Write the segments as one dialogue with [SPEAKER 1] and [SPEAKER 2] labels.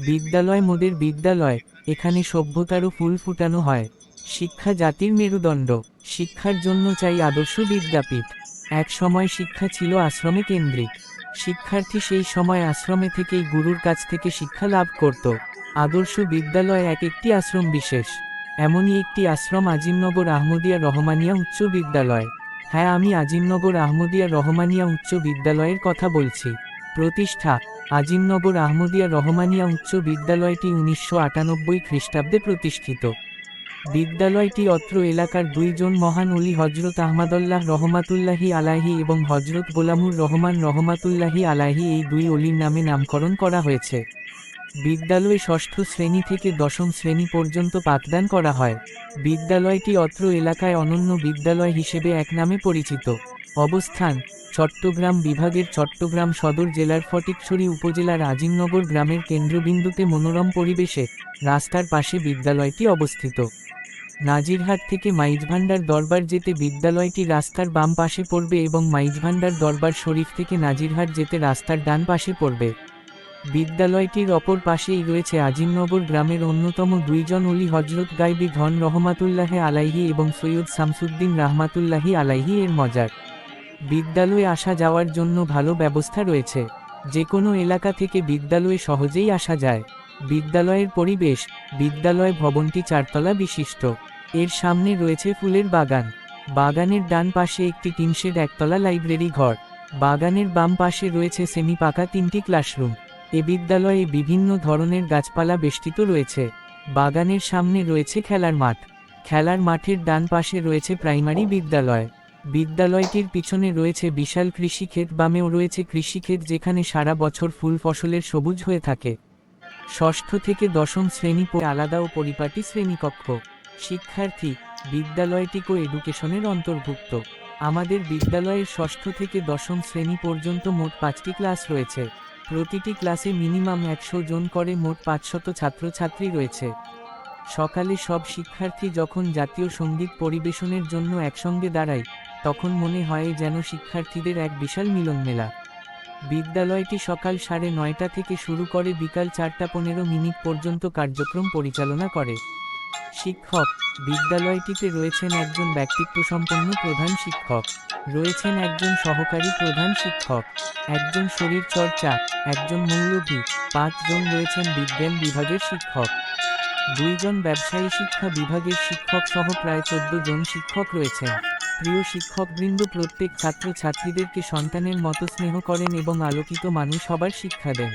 [SPEAKER 1] বিদ্যালয় মোদের বিদ্যালয়, এখানে সভ্যতারও ফুল ফুটানো হয়। শিক্ষা জাতির মেরুদণ্ড, শিক্ষার জন্য চাই আদর্শ বিদ্যাপীঠ। এক সময় শিক্ষা ছিল আশ্রমে কেন্দ্রিক। শিক্ষার্থী সেই সময় আশ্রমে থেকেই গুরুর কাছ থেকে শিক্ষা লাভ করত। আদর্শ বিদ্যালয় এক একটি আশ্রম বিশেষ। এমনই একটি আশ্রম আজিমনগর আহমদিয়া রহমানিয়া উচ্চ বিদ্যালয়। হ্যাঁ আমি আজিমনগর আহমদিয়া রহমানিয়া উচ্চ বিদ্যালয়ের কথা বলছি। প্রতিষ্ঠা আজিমনগর আহমদিয়া রহমানিয়া উচ্চ বিদ্যালয়টি উনিশশো আটানব্বই খ্রিস্টাব্দে প্রতিষ্ঠিত। বিদ্যালয়টি অত্র এলাকার দুইজন মহান অলি হজরত আহমদুল্লাহ রহমাতুল্লাহি আলাহি এবং হজরত গোলামুর রহমান রহমাতুল্লাহি আলাহি এই দুই অলির নামে নামকরণ করা হয়েছে। বিদ্যালয়ে ষষ্ঠ শ্রেণি থেকে দশম শ্রেণি পর্যন্ত পাঠদান করা হয়। বিদ্যালয়টি অত্র এলাকায় অনন্য বিদ্যালয় হিসেবে এক নামে পরিচিত। অবস্থান, চট্টগ্রাম বিভাগের চট্টগ্রাম সদর জেলার ফটিকছড়ি উপজেলার আজিমনগর গ্রামের কেন্দ্রবিন্দুতে মনোরম পরিবেশে রাস্তার পাশে বিদ্যালয়টি অবস্থিত। নাজিরহাট থেকে মাইজভান্ডার দরবার যেতে বিদ্যালয়টি রাস্তার বাম পাশে পড়বে এবং মাইজভান্ডার দরবার শরীফ থেকে নাজিরহাট যেতে রাস্তার ডান পাশে পড়বে। বিদ্যালয়টির অপর পাশেই রয়েছে আজিমনগর গ্রামের অন্যতম দুইজন অলি হজরত গাইবি ধন রহমাতুল্লাহে আলাইহি এবং সৈয়দ শামসুদ্দিন রাহমাতুল্লাহি আলাইহি এর মজার। বিদ্যালয়ে আসা যাওয়ার জন্য ভালো ব্যবস্থা রয়েছে। যে কোনো এলাকা থেকে বিদ্যালয়ে সহজেই আসা যায়। বিদ্যালয়ের পরিবেশ, বিদ্যালয় ভবনটি চারতলা বিশিষ্ট। এর সামনে রয়েছে ফুলের বাগান। বাগানের ডান পাশে একটি টিনশেড একতলা লাইব্রেরি ঘর। বাগানের বাম পাশে রয়েছে সেমি পাকা তিনটি ক্লাসরুম। এ বিদ্যালয়ে বিভিন্ন ধরনের গাছপালা বেষ্টিত রয়েছে। বাগানের সামনে রয়েছে খেলার মাঠ। খেলার মাঠের ডান পাশে রয়েছে প্রাইমারি বিদ্যালয়। বিদ্যালয়টির পিছনে রয়েছে বিশাল কৃষিক্ষেত বামেও রয়েছে কৃষিক্ষেত যেখানে সারা বছর ফুল ফসলের সবুজ হয়ে থাকে। ষষ্ঠ থেকে দশম শ্রেণি আলাদা ও পরিপাটি শ্রেণীকক্ষ। শিক্ষার্থী বিদ্যালয়টি কো এডুকেশনের অন্তর্ভুক্ত। আমাদের বিদ্যালয়ের ষষ্ঠ থেকে দশম শ্রেণি পর্যন্ত মোট পাঁচটি ক্লাস রয়েছে। প্রতিটি ক্লাসে মিনিমাম একশো জন করে মোট পাঁচশত ছাত্রছাত্রী রয়েছে। সকালে সব শিক্ষার্থী যখন জাতীয় সংগীত পরিবেশনের জন্য একসঙ্গে দাঁড়ায় তখন মনে হয় যেন শিক্ষার্থীদের এক বিশাল মিলন মেলা বিদ্যালয়টি সকাল সাড়ে নয়টা থেকে শুরু করে বিকাল চারটা পনেরো মিনিট পর্যন্ত কার্যক্রম পরিচালনা করে। শিক্ষক, বিদ্যালয়টিতে রয়েছেন একজন ব্যক্তিত্বসম্পন্ন প্রধান শিক্ষক, রয়েছেন একজন সহকারী প্রধান শিক্ষক, একজন শরীর চর্চা, একজন মৌলভী পাঁচজন রয়েছেন বিজ্ঞান বিভাগের শিক্ষক। দুইজন ব্যবসায়ী শিক্ষা বিভাগের শিক্ষক সহ প্রায় চোদ্দ জন শিক্ষক রয়েছেন। প্রিয় শিক্ষকবৃন্দ, প্রত্যেক ছাত্র ছাত্রীদেরকে সন্তানের মতো স্নেহ করেন এবং আলোকিত মানুষ হবার শিক্ষা দেন।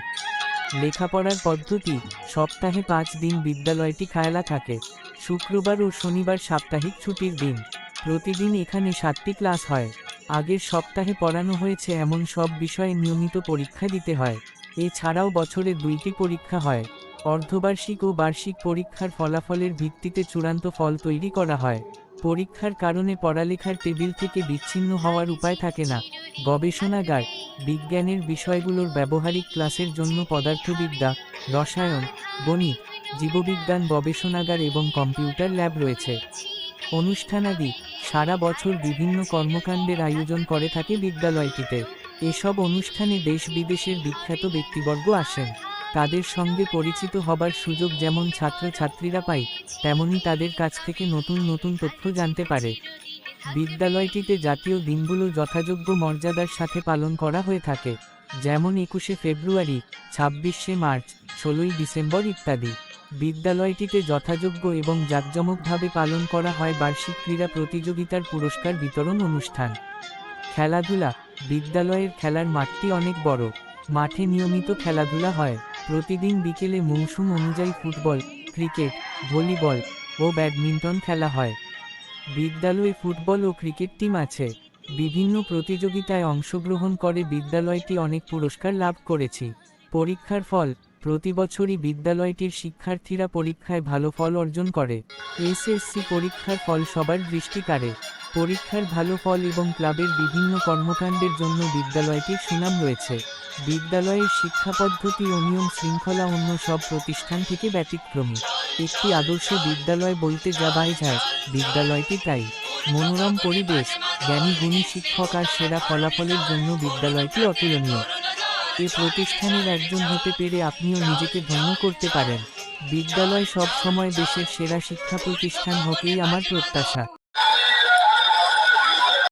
[SPEAKER 1] লেখাপড়ার পদ্ধতি, সপ্তাহে পাঁচ দিন বিদ্যালয়টি খায়লা থাকে। শুক্রবার ও শনিবার সাপ্তাহিক ছুটির দিন। প্রতিদিন এখানে সাতটি ক্লাস হয়। আগের সপ্তাহে পড়ানো হয়েছে এমন সব বিষয়ে নিয়মিত পরীক্ষা দিতে হয়। এছাড়াও বছরে দুইটি পরীক্ষা হয়। অর্ধবার্ষিক ও বার্ষিক পরীক্ষার ফলাফলের ভিত্তিতে চূড়ান্ত ফল তৈরি করা হয়। পরীক্ষার কারণে পড়ালেখার টেবিল থেকে বিচ্ছিন্ন হওয়ার উপায় থাকে না। গবেষণাগার, বিজ্ঞানের বিষয়গুলোর ব্যবহারিক ক্লাসের জন্য পদার্থবিদ্যা, রসায়ন, গণিত, জীববিজ্ঞান গবেষণাগার এবং কম্পিউটার ল্যাব রয়েছে। অনুষ্ঠানাদি সারা বছর বিভিন্ন কর্মকাণ্ডের আয়োজন করে থাকে বিদ্যালয়টিতে। এসব অনুষ্ঠানে দেশ বিদেশের বিখ্যাত ব্যক্তিবর্গ আসেন। তাদের সঙ্গে পরিচিত হবার সুযোগ যেমন ছাত্রছাত্রীরা পায়, তেমনি তাদের কাছ থেকে নতুন নতুন তথ্য জানতে পারে। বিদ্যালয়টিতে জাতীয় দিনগুলো যথাযোগ্য মর্যাদার সাথে পালন করা হয়ে থাকে, যেমন একুশে ফেব্রুয়ারি, ছাব্বিশে মার্চ, ষোলোই ডিসেম্বর ইত্যাদি। বিদ্যালয়টিতে যথাযোগ্য এবং জাঁকজমকভাবে পালন করা হয় বার্ষিক ক্রীড়া প্রতিযোগিতার পুরস্কার বিতরণ অনুষ্ঠান। খেলাধুলা, বিদ্যালয়ের খেলার মাঠটি অনেক বড়, মাঠে নিয়মিত খেলাধুলা হয়। প্রতিদিন বিকেলে মৌসুম অনুযায়ী ফুটবল, ক্রিকেট, ভলিবল ও ব্যাডমিন্টন খেলা হয়। বিদ্যালয়ে ফুটবল ও ক্রিকেট টিম আছে। বিভিন্ন প্রতিযোগিতায় অংশগ্রহণ করে বিদ্যালয়টি অনেক পুরস্কার লাভ করেছি। পরীক্ষার ফল, প্রতি বছরই বিদ্যালয়টির শিক্ষার্থীরা পরীক্ষায় ভালো ফল অর্জন করে। এসএসসি পরীক্ষার ফল সবার দৃষ্টি কাড়ে। পরীক্ষার ভালো ফল এবং ক্লাবের বিভিন্ন কর্মকাণ্ডের জন্য বিদ্যালয়টির সুনাম রয়েছে। বিদ্যালয়ের শিক্ষা পদ্ধতি ও নিয়ম শৃঙ্খলা অন্য সব প্রতিষ্ঠান থেকে ব্যতিক্রমী। একটি আদর্শ বিদ্যালয় বলতে যা যায় বিদ্যালয়টি তাই। মনোরম পরিবেশ, জ্ঞানী গুণী শিক্ষক আর সেরা ফলাফলের জন্য বিদ্যালয়টি অতুলনীয়। এ প্রতিষ্ঠানের একজন হতে পেরে আপনিও নিজেকে ধন্য করতে পারেন। বিদ্যালয় সব সময় দেশের সেরা শিক্ষা প্রতিষ্ঠান হতেই আমার প্রত্যাশা।